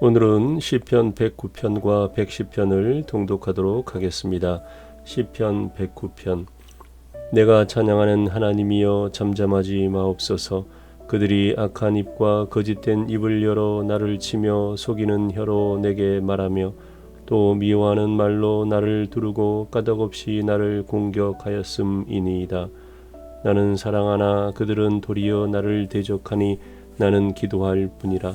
오늘은 시편 109편과 110편을 통독하도록 하겠습니다. 시편 109편 내가 찬양하는 하나님이여 잠잠하지 마옵소서 그들이 악한 입과 거짓된 입을 열어 나를 치며 속이는 혀로 내게 말하며 또 미워하는 말로 나를 두르고 까닭없이 나를 공격하였음이니이다. 나는 사랑하나 그들은 도리어 나를 대적하니 나는 기도할 뿐이라.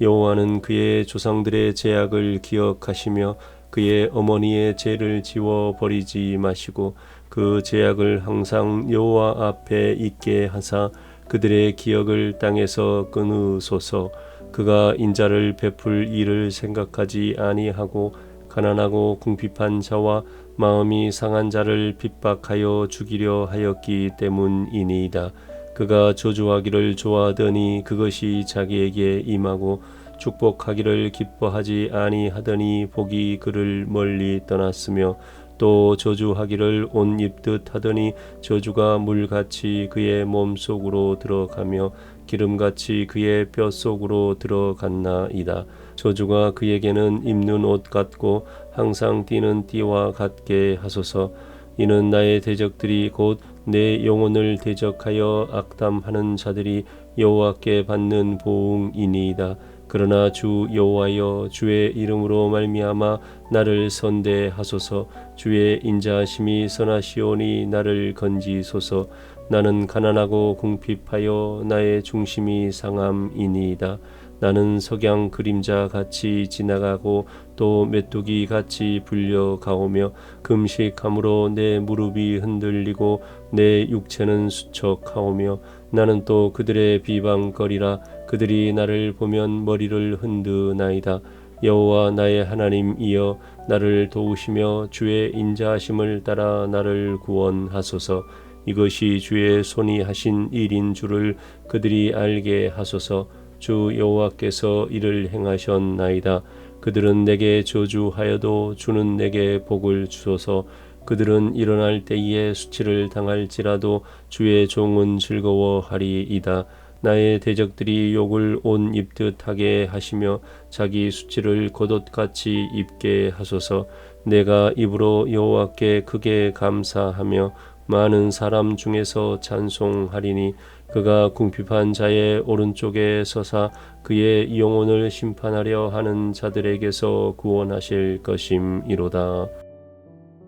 여호와는 그의 조상들의 죄악을 기억하시며 그의 어머니의 죄를 지워 버리지 마시고 그 죄악을 항상 여호와 앞에 있게 하사 그들의 기억을 땅에서 끊으소서 그가 인자를 베풀 일을 생각하지 아니하고 가난하고 궁핍한 자와 마음이 상한 자를 핍박하여 죽이려 하였기 때문이니이다. 그가 저주하기를 좋아하더니 그것이 자기에게 임하고 축복하기를 기뻐하지 아니하더니 복이 그를 멀리 떠났으며 또 저주하기를 옷 입듯 하더니 저주가 물같이 그의 몸 속으로 들어가며 기름같이 그의 뼈 속으로 들어갔나이다. 저주가 그에게는 입는 옷 같고 항상 뛰는 띠와 같게 하소서. 이는 나의 대적들이 곧 내 영혼을 대적하여 악담하는 자들이 여호와께 받는 보응이니이다. 그러나 주 여호와여 주의 이름으로 말미암아 나를 선대하소서 주의 인자하심이 선하시오니 나를 건지소서 나는 가난하고 궁핍하여 나의 중심이 상함이니이다. 나는 석양 그림자 같이 지나가고 또 메뚜기 같이 불려가오며 금식함으로 내 무릎이 흔들리고 내 육체는 수척하오며 나는 또 그들의 비방거리라 그들이 나를 보면 머리를 흔드나이다. 여호와 나의 하나님이여 나를 도우시며 주의 인자하심을 따라 나를 구원하소서. 이것이 주의 손이 하신 일인 줄을 그들이 알게 하소서. 주 여호와께서 이를 행하셨나이다. 그들은 내게 저주하여도 주는 내게 복을 주소서. 그들은 일어날 때에 수치를 당할지라도 주의 종은 즐거워하리이다. 나의 대적들이 욕을 온 입듯 하게 하시며 자기 수치를 겉옷같이 입게 하소서. 내가 입으로 여호와께 크게 감사하며 많은 사람 중에서 찬송하리니 그가 궁핍한 자의 오른쪽에 서사 그의 영혼을 심판하려 하는 자들에게서 구원하실 것임이로다.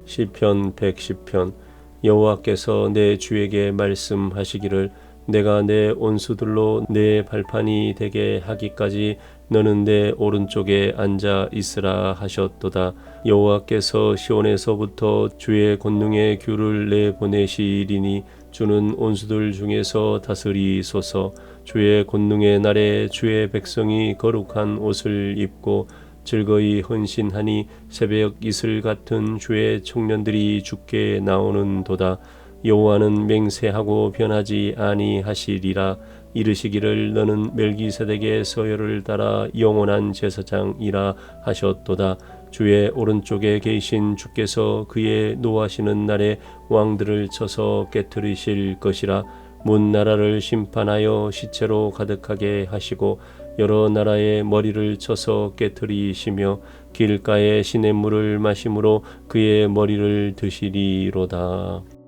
시편 110편 여호와께서 내 주에게 말씀하시기를 내가 내 온수들로 내 발판이 되게 하기까지 너는 내 오른쪽에 앉아 있으라 하셨도다. 여호와께서 시온에서부터 주의 권능의 규를 내 보내시리니 주는 온수들 중에서 다스리소서. 주의 권능의 날에 주의 백성이 거룩한 옷을 입고 즐거이 헌신하니 새벽 이슬 같은 주의 청년들이 죽게 나오는도다. 여호와는 맹세하고 변하지 아니하시리라 이르시기를 너는 멜기세덱의 서열을 따라 영원한 제사장이라 하셨도다 주의 오른쪽에 계신 주께서 그의 노하시는 날에 왕들을 쳐서 깨뜨리실 것이라 문 나라를 심판하여 시체로 가득하게 하시고 여러 나라의 머리를 쳐서 깨뜨리시며 길가의 시냇물을 마심으로 그의 머리를 드시리로다.